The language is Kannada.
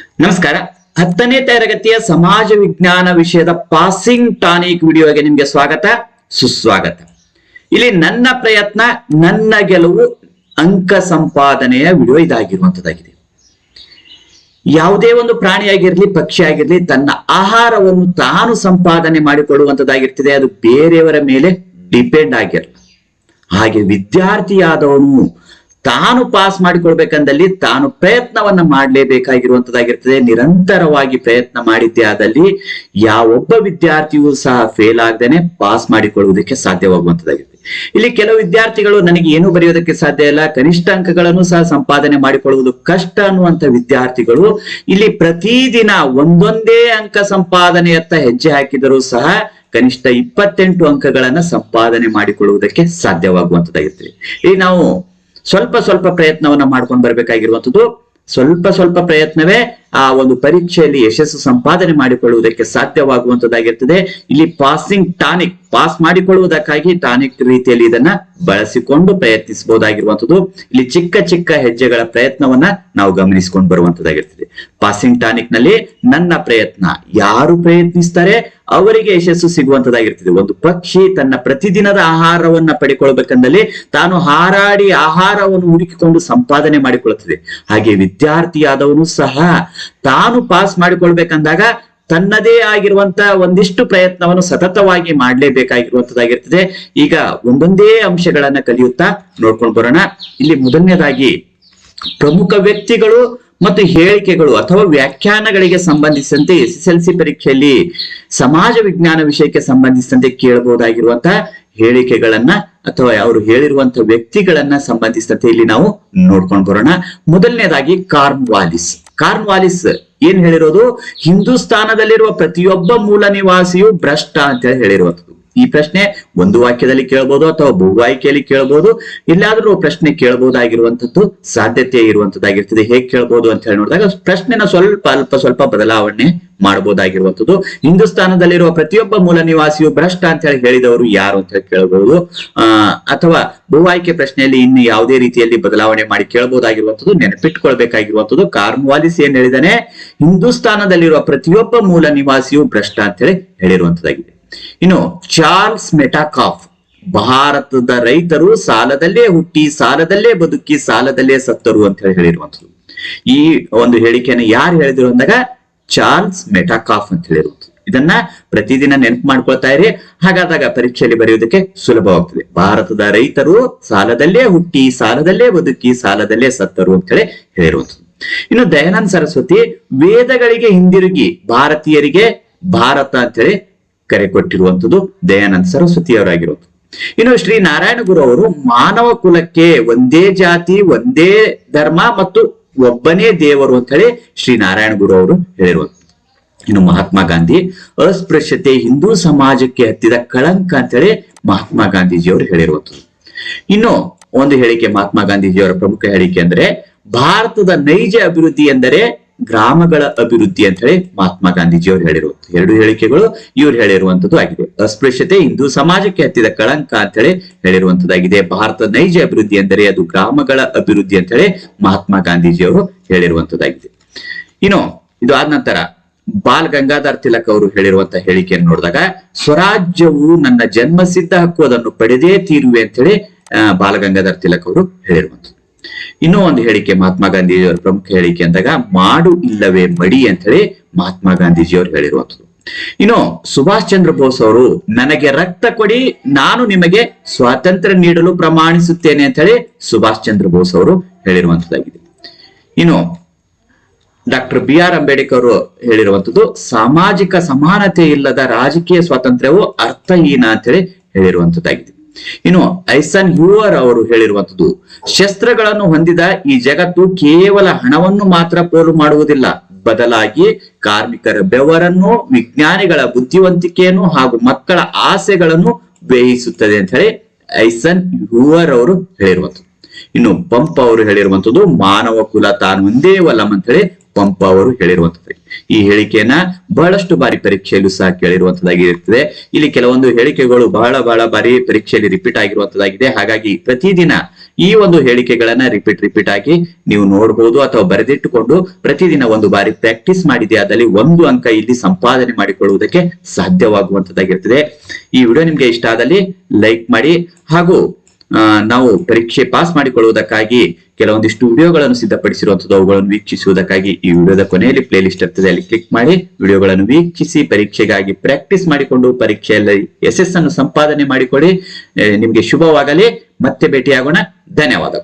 ನಮಸ್ಕಾರ. ಹತ್ತನೇ ತರಗತಿಯ ಸಮಾಜ ವಿಜ್ಞಾನ ವಿಷಯದ ಪಾಸಿಂಗ್ ಟಾನಿಕ್ ವಿಡಿಯೋಗೆ ನಿಮ್ಗೆ ಸ್ವಾಗತ, ಸುಸ್ವಾಗತ. ಇಲ್ಲಿ ನನ್ನ ಪ್ರಯತ್ನ, ನನ್ನ ಗೆಲುವು ಅಂಕ ಸಂಪಾದನೆಯ ವಿಡಿಯೋ ಇದಾಗಿರುವಂತದ್ದಾಗಿದೆ ಯಾವುದೇ ಒಂದು ಪ್ರಾಣಿಯಾಗಿರ್ಲಿ ಪಕ್ಷಿ ಆಗಿರ್ಲಿ ತನ್ನ ಆಹಾರವನ್ನು ತಾನು ಸಂಪಾದನೆ ಮಾಡಿಕೊಳ್ಳುವಂತದ್ದಾಗಿರ್ತದೆ ಅದು ಬೇರೆಯವರ ಮೇಲೆ ಡಿಪೆಂಡ್ ಆಗಿರಲ್ಲ. ಹಾಗೆ ವಿದ್ಯಾರ್ಥಿಯಾದವನು ತಾನು ಪಾಸ್ ಮಾಡಿಕೊಳ್ಬೇಕಂದಲ್ಲಿ ತಾನು ಪ್ರಯತ್ನವನ್ನ ಮಾಡಲೇಬೇಕಾಗಿರುವಂತದ್ದಾಗಿರ್ತದೆ. ನಿರಂತರವಾಗಿ ಪ್ರಯತ್ನ ಮಾಡಿದ್ದೇ ಆದಲ್ಲಿ ಯಾವೊಬ್ಬ ವಿದ್ಯಾರ್ಥಿಯೂ ಸಹ ಫೇಲ್ ಆಗದೇನೆ ಪಾಸ್ ಮಾಡಿಕೊಳ್ಳುವುದಕ್ಕೆ ಸಾಧ್ಯವಾಗುವಂತದ್ದಾಗಿರ್ತದೆ. ಇಲ್ಲಿ ಕೆಲವು ವಿದ್ಯಾರ್ಥಿಗಳು ನನಗೆ ಏನು ಬರೆಯೋದಕ್ಕೆ ಸಾಧ್ಯ ಇಲ್ಲ. ಕನಿಷ್ಠ ಅಂಕಗಳನ್ನು ಸಹ ಸಂಪಾದನೆ ಮಾಡಿಕೊಳ್ಳುವುದು ಕಷ್ಟ ಅನ್ನುವಂತ ವಿದ್ಯಾರ್ಥಿಗಳು ಇಲ್ಲಿ ಪ್ರತಿದಿನ ಒಂದೊಂದೇ ಅಂಕ ಸಂಪಾದನೆಯತ್ತ ಹೆಜ್ಜೆ ಹಾಕಿದರೂ ಸಹ ಕನಿಷ್ಠ ಇಪ್ಪತ್ತೆಂಟು ಅಂಕಗಳನ್ನ ಸಂಪಾದನೆ ಮಾಡಿಕೊಳ್ಳುವುದಕ್ಕೆ ಸಾಧ್ಯವಾಗುವಂತದ್ದಾಗಿರ್ತದೆ. ಇಲ್ಲಿ ನಾವು ಸ್ವಲ್ಪ ಸ್ವಲ್ಪ ಪ್ರಯತ್ನವನ್ನ ಮಾಡ್ಕೊಂಡು ಬರ್ಬೇಕಾಗಿರುವಂತದ್ದು ಸ್ವಲ್ಪ ಸ್ವಲ್ಪ ಪ್ರಯತ್ನವೇ ಆ ಒಂದು ಪರೀಕ್ಷೆಯಲ್ಲಿ ಯಶಸ್ಸು ಸಂಪಾದನೆ ಮಾಡಿಕೊಳ್ಳುವುದಕ್ಕೆ ಸಾಧ್ಯವಾಗುವಂತದ್ದಾಗಿರ್ತದೆ ಇಲ್ಲಿ ಪಾಸಿಂಗ್ ಟಾನಿಕ್ ಪಾಸ್ ಮಾಡಿಕೊಳ್ಳುವುದಕ್ಕಾಗಿ ಟಾನಿಕ್ ರೀತಿಯಲ್ಲಿ ಇದನ್ನ ಬಳಸಿಕೊಂಡು ಪ್ರಯತ್ನಿಸಬಹುದಾಗಿರುವಂತದ್ದು ಇಲ್ಲಿ ಚಿಕ್ಕ ಚಿಕ್ಕ ಹೆಜ್ಜೆಗಳ ಪ್ರಯತ್ನವನ್ನ ನಾವು ಗಮನಿಸಿಕೊಂಡು ಬರುವಂತದ್ದಾಗಿರ್ತದೆ ಪಾಸಿಂಗ್ ಟಾನಿಕ್ನಲ್ಲಿ ನನ್ನ ಪ್ರಯತ್ನ ಯಾರು ಪ್ರಯತ್ನಿಸ್ತಾರೆ? ಅವರಿಗೆ ಯಶಸ್ಸು ಸಿಗುವಂತದಾಗಿರ್ತದೆ ಒಂದು ಪಕ್ಷಿ ತನ್ನ ಪ್ರತಿದಿನದ ಆಹಾರವನ್ನ ಪಡೆಕೊಳ್ಬೇಕಂದಲ್ಲಿ ತಾನು ಹಾರಾಡಿ ಆಹಾರವನ್ನು ಹುಡುಕಿಕೊಂಡು ಸಂಪಾದನೆ ಮಾಡಿಕೊಳ್ಳುತ್ತದೆ. ಹಾಗೆ ವಿದ್ಯಾರ್ಥಿಯಾದವನು ಸಹ ತಾನು ಪಾಸ್ ಮಾಡಿಕೊಳ್ಬೇಕಂದಾಗ ತನ್ನದೇ ಆಗಿರುವಂತ ಒಂದಿಷ್ಟು ಪ್ರಯತ್ನವನ್ನು ಸತತವಾಗಿ ಮಾಡಲೇಬೇಕಾಗಿರುವಂತದ್ದಾಗಿರ್ತದೆ. ಈಗ ಒಂದೊಂದೇ ಅಂಶಗಳನ್ನ ಕಲಿಯುತ್ತಾ ನೋಡ್ಕೊಂಡು ಬರೋಣ. ಇಲ್ಲಿ ಮೊದಲನೇದಾಗಿ ಪ್ರಮುಖ ವ್ಯಕ್ತಿಗಳು ಮತ್ತು ಹೇಳಿಕೆಗಳು ಅಥವಾ ವ್ಯಾಖ್ಯಾನಗಳಿಗೆ ಸಂಬಂಧಿಸಿದಂತೆ ಎಸ್ ಎಸ್ ಎಲ್ ಸಿ ಪರೀಕ್ಷೆಯಲ್ಲಿ ಸಮಾಜ ವಿಜ್ಞಾನ ವಿಷಯಕ್ಕೆ ಸಂಬಂಧಿಸಿದಂತೆ ಕೇಳಬಹುದಾಗಿರುವಂತಹ ಹೇಳಿಕೆಗಳನ್ನ ಅಥವಾ ಅವರು ಹೇಳಿರುವಂತ ವ್ಯಕ್ತಿಗಳನ್ನ ಸಂಬಂಧಿಸಿದಂತೆ ಇಲ್ಲಿ ನಾವು ನೋಡ್ಕೊಂಡು ಬರೋಣ. ಮೊದಲನೇದಾಗಿ ಕಾರ್ನ್ವಾಲಿಸ್ ಕಾರ್ನ್ವಾಲಿಸ್ ಏನ್ ಹೇಳಿರೋದು? ಹಿಂದೂಸ್ತಾನದಲ್ಲಿರುವ ಪ್ರತಿಯೊಬ್ಬ ಮೂಲ ನಿವಾಸಿಯು ಭ್ರಷ್ಟ ಅಂತ ಹೇಳಿ ಹೇಳಿರುವಂತದ್ದು ಈ ಪ್ರಶ್ನೆ ಒಂದು ವಾಕ್ಯದಲ್ಲಿ ಕೇಳಬಹುದು ಅಥವಾ ಬಹುವಾಯ್ಕೆಯಲ್ಲಿ ಕೇಳಬಹುದು ಇಲ್ಲಾದ್ರೂ ಪ್ರಶ್ನೆ ಕೇಳಬಹುದಾಗಿರುವಂತದ್ದು ಸಾಧ್ಯತೆ ಇರುವಂತದ್ದಾಗಿರ್ತದೆ ಹೇಗೆ ಕೇಳಬಹುದು ಅಂತ ಹೇಳಿ ನೋಡಿದಾಗ ಪ್ರಶ್ನೆನ ಸ್ವಲ್ಪ ಅಲ್ಪ ಸ್ವಲ್ಪ ಬದಲಾವಣೆ ಮಾಡಬಹುದಾಗಿರುವಂತದ್ದು ಹಿಂದೂಸ್ತಾನದಲ್ಲಿರುವ ಪ್ರತಿಯೊಬ್ಬ ಮೂಲ ನಿವಾಸಿಯು ಭ್ರಷ್ಟ ಅಂತ ಹೇಳಿ ಹೇಳಿದವರು ಯಾರು ಅಂತ ಹೇಳಿ ಕೇಳಬಹುದು ಆ, ಅಥವಾ ಭೂವಾಯಿಕೆ ಪ್ರಶ್ನೆಯಲ್ಲಿ ಇನ್ನು ಯಾವುದೇ ರೀತಿಯಲ್ಲಿ ಬದಲಾವಣೆ ಮಾಡಿ ಕೇಳಬಹುದಾಗಿರುವಂತದ್ದು ನೆನಪಿಟ್ಕೊಳ್ಬೇಕಾಗಿರುವಂತದ್ದು ಕಾರ್ನ್ವಾಲಿಸ್ ಏನ್ ಹೇಳಿದಾನೆ? ಹಿಂದೂಸ್ತಾನದಲ್ಲಿರುವ ಪ್ರತಿಯೊಬ್ಬ ಮೂಲ ನಿವಾಸಿಯು ಭ್ರಷ್ಟ ಅಂತ ಹೇಳಿ ಹೇಳಿರುವಂತದ್ದಾಗಿದೆ ಇನ್ನು ಚಾರ್ಲ್ಸ್ ಮೆಟಾಕಾಫ್ ಭಾರತದ ರೈತರು ಸಾಲದಲ್ಲೇ ಹುಟ್ಟಿ, ಸಾಲದಲ್ಲೇ ಬದುಕಿ, ಸಾಲದಲ್ಲೇ ಸತ್ತರು ಅಂತ ಹೇಳಿ ಹೇಳಿರುವಂತದ್ದು ಈ ಒಂದು ಹೇಳಿಕೆಯನ್ನು ಯಾರು ಹೇಳಿದ್ರು ಅಂದಾಗ ಚಾರ್ಲ್ಸ್ ಮೆಟಾಕಾಫ್ ಅಂತ ಹೇಳಿರುವಂಥದ್ದು. ಇದನ್ನ ಪ್ರತಿದಿನ ನೆನಪು ಮಾಡ್ಕೊಳ್ತಾ ಇರಿ. ಹಾಗಾದಾಗ ಪರೀಕ್ಷೆಯಲ್ಲಿ ಬರೆಯುವುದಕ್ಕೆ ಸುಲಭವಾಗ್ತದೆ. ಭಾರತದ ರೈತರು ಸಾಲದಲ್ಲೇ ಹುಟ್ಟಿ, ಸಾಲದಲ್ಲೇ ಬದುಕಿ, ಸಾಲದಲ್ಲೇ ಸತ್ತರು ಅಂತ ಹೇಳಿ ಹೇಳಿರುವಂಥದ್ದು. ಇನ್ನು ದಯಾನಂದ ಸರಸ್ವತಿ, ವೇದಗಳಿಗೆ ಹಿಂದಿರುಗಿ, ಭಾರತೀಯರಿಗೆ ಭಾರತ ಅಂತೇಳಿ ಕರೆ ಕೊಟ್ಟಿರುವಂತದ್ದು ದಯಾನಂದ ಸರಸ್ವತಿಯವರಾಗಿರೋದು. ಇನ್ನು ಶ್ರೀ ನಾರಾಯಣ ಗುರು ಅವರು ಮಾನವ ಕುಲಕ್ಕೆ ಒಂದೇ ಜಾತಿ, ಒಂದೇ ಧರ್ಮ ಮತ್ತು ಒಬ್ಬನೇ ದೇವರು ಅಂತ ಹೇಳಿ ಶ್ರೀ ನಾರಾಯಣ ಗುರು ಅವರು ಹೇಳಿರುವಂತ ಇನ್ನು ಮಹಾತ್ಮ ಗಾಂಧಿ, ಅಸ್ಪೃಶ್ಯತೆ ಹಿಂದೂ ಸಮಾಜಕ್ಕೆ ಹತ್ತಿದ ಕಳಂಕ ಅಂತೇಳಿ ಮಹಾತ್ಮ ಗಾಂಧೀಜಿಯವರು ಹೇಳಿರುವಂತದ್ದು ಇನ್ನು ಒಂದು ಹೇಳಿಕೆ ಮಹಾತ್ಮ ಗಾಂಧೀಜಿಯವರ ಪ್ರಮುಖ ಹೇಳಿಕೆ ಅಂದ್ರೆ, ಭಾರತದ ನೈಜ ಅಭಿವೃದ್ಧಿ ಎಂದರೆ ಗ್ರಾಮಗಳ ಅಭಿವೃದ್ಧಿ ಅಂತ ಹೇಳಿ ಮಹಾತ್ಮ ಗಾಂಧೀಜಿಯವರು ಹೇಳಿರುವಂತ ಎರಡು ಹೇಳಿಕೆಗಳು ಇವರು ಹೇಳಿರುವಂತದ್ದು ಆಗಿದೆ. ಅಸ್ಪೃಶ್ಯತೆ, ಹಿಂದೂ ಸಮಾಜಕ್ಕೆ ಹತ್ತಿದ ಕಳಂಕ ಅಂತ ಹೇಳಿ ಹೇಳಿರುವಂತದ್ದಾಗಿದೆ ಭಾರತದ ನೈಜ ಅಭಿವೃದ್ಧಿ ಎಂದರೆ ಅದು ಗ್ರಾಮಗಳ ಅಭಿವೃದ್ಧಿ ಅಂತ ಹೇಳಿ ಮಹಾತ್ಮ ಗಾಂಧೀಜಿಯವರು ಹೇಳಿರುವಂತದ್ದಾಗಿದೆ ಇನ್ನು ಇದು ಆದ ನಂತರ ಬಾಲ್ ಗಂಗಾಧರ್ ತಿಲಕ್ ಅವರು ಹೇಳಿರುವಂತಹ ಹೇಳಿಕೆಯನ್ನು ನೋಡಿದಾಗ, ಸ್ವರಾಜ್ಯವು ನನ್ನ ಜನ್ಮಸಿದ್ಧ ಹಕ್ಕು, ಅದನ್ನು ಪಡೆದೇ ತೀರುವೆ ಅಂತ ಹೇಳಿ ಬಾಲ ಗಂಗಾಧರ್ ತಿಲಕ್ ಅವರು ಹೇಳಿರುವಂತದ್ದು ಇನ್ನೂ ಒಂದು ಹೇಳಿಕೆ, ಮಹಾತ್ಮ ಗಾಂಧೀಜಿಯವರ ಪ್ರಮುಖ ಹೇಳಿಕೆ ಅಂದಾಗ, ಮಾಡು ಇಲ್ಲವೇ ಮಡಿ ಅಂತ ಹೇಳಿ ಮಹಾತ್ಮ ಗಾಂಧೀಜಿಯವರು ಹೇಳಿರುವಂಥದ್ದು. ಇನ್ನು ಸುಭಾಷ್ ಚಂದ್ರ ಬೋಸ್ ಅವರು, ನನಗೆ ರಕ್ತ ಕೊಡಿ, ನಾನು ನಿಮಗೆ ಸ್ವಾತಂತ್ರ್ಯ ನೀಡಲು ಪ್ರಮಾಣಿಸುತ್ತೇನೆ ಅಂತ ಹೇಳಿ ಸುಭಾಷ್ ಚಂದ್ರ ಬೋಸ್ ಅವರು ಹೇಳಿರುವಂತದ್ದಾಗಿದೆ ಇನ್ನು ಡಾಕ್ಟರ್ ಬಿ ಆರ್ ಅಂಬೇಡ್ಕರ್ ಅವರು ಹೇಳಿರುವಂತದ್ದು ಸಾಮಾಜಿಕ ಸಮಾನತೆ ಇಲ್ಲದ ರಾಜಕೀಯ ಸ್ವಾತಂತ್ರ್ಯವು ಅರ್ಥಹೀನ ಅಂತ ಹೇಳಿ ಹೇಳಿರುವಂತದ್ದಾಗಿದೆ ಇನ್ನು ಐಸನ್ ಹ್ಯೂವರ್ ಅವರು ಹೇಳಿರುವಂತದ್ದು ಶಸ್ತ್ರಗಳನ್ನು ಹೊಂದಿದ ಈ ಜಗತ್ತು ಕೇವಲ ಹಣವನ್ನು ಮಾತ್ರ ಪೋಲು ಮಾಡುವುದಿಲ್ಲ. ಬದಲಾಗಿ ಕಾರ್ಮಿಕರ ಬೆವರನ್ನು, ವಿಜ್ಞಾನಿಗಳ ಬುದ್ಧಿವಂತಿಕೆಯನ್ನು ಹಾಗೂ ಮಕ್ಕಳ ಆಸೆಗಳನ್ನು ಬೇಯಿಸುತ್ತದೆ ಅಂತ ಹೇಳಿ ಐಸನ್ ಹ್ಯೂವರ್ ಅವರು ಹೇಳಿರುವಂತದ್ದು ಇನ್ನು ಪಂಪ ಅವರು ಹೇಳಿರುವಂತದ್ದು ಮಾನವ ಕುಲ ತಾನು ಒಂದೇ ವಲಂ ಅಂತೇಳಿ ಪಂಪ ಅವರು ಹೇಳಿರುವಂತದ್ದು ಈ ಹೇಳಿಕೆಯನ್ನ ಬಹಳಷ್ಟು ಬಾರಿ ಪರೀಕ್ಷೆಯಲ್ಲೂ ಸಹ ಕೇಳಿರುವಂತದ್ದಾಗಿರುತ್ತದೆ ಇಲ್ಲಿ ಕೆಲವೊಂದು ಹೇಳಿಕೆಗಳು ಬಹಳ ಬಹಳ ಬಾರಿ ಪರೀಕ್ಷೆಯಲ್ಲಿ ರಿಪೀಟ್ ಆಗಿರುವಂತದ್ದಾಗಿದೆ ಹಾಗಾಗಿ ಪ್ರತಿದಿನ ಈ ಒಂದು ಹೇಳಿಕೆಗಳನ್ನ ರಿಪೀಟ್ ರಿಪೀಟ್ ಆಗಿ ನೀವು ನೋಡಬಹುದು ಅಥವಾ ಬರೆದಿಟ್ಟುಕೊಂಡು ಪ್ರತಿದಿನ ಒಂದು ಬಾರಿ ಪ್ರಾಕ್ಟೀಸ್ ಮಾಡಿದೆ ಆದಲ್ಲಿ ಒಂದು ಅಂಕ ಇಲ್ಲಿ ಸಂಪಾದನೆ ಮಾಡಿಕೊಳ್ಳುವುದಕ್ಕೆ ಸಾಧ್ಯವಾಗುವಂತದ್ದಾಗಿರ್ತದೆ ಈ ವಿಡಿಯೋ ನಿಮ್ಗೆ ಇಷ್ಟ ಆದಲ್ಲಿ ಲೈಕ್ ಮಾಡಿ ಹಾಗೂ ನಾವು ಪರೀಕ್ಷೆ ಪಾಸ್ ಮಾಡಿಕೊಳ್ಳುವುದಕ್ಕಾಗಿ ಕೆಲವೊಂದಿಷ್ಟು ವಿಡಿಯೋಗಳನ್ನು ಸಿದ್ಧಪಡಿಸಿರುವಂತದ್ದು ಅವುಗಳನ್ನು ವೀಕ್ಷಿಸುವುದಕ್ಕಾಗಿ ಈ ವಿಡಿಯೋದ ಕೊನೆಯಲ್ಲಿ ಪ್ಲೇ ಲಿಸ್ಟ್ ಇರ್ತದೆ ಅಲ್ಲಿ ಕ್ಲಿಕ್ ಮಾಡಿ ವಿಡಿಯೋಗಳನ್ನು ವೀಕ್ಷಿಸಿ ಪರೀಕ್ಷೆಗಾಗಿ ಪ್ರಾಕ್ಟೀಸ್ ಮಾಡಿಕೊಂಡು ಪರೀಕ್ಷೆಯಲ್ಲಿ ಯಶಸ್ಸನ್ನು ಸಂಪಾದನೆ ಮಾಡಿಕೊಡಿ ನಿಮಗೆ ಶುಭವಾಗಲಿ. ಮತ್ತೆ ಭೇಟಿಯಾಗೋಣ. ಧನ್ಯವಾದ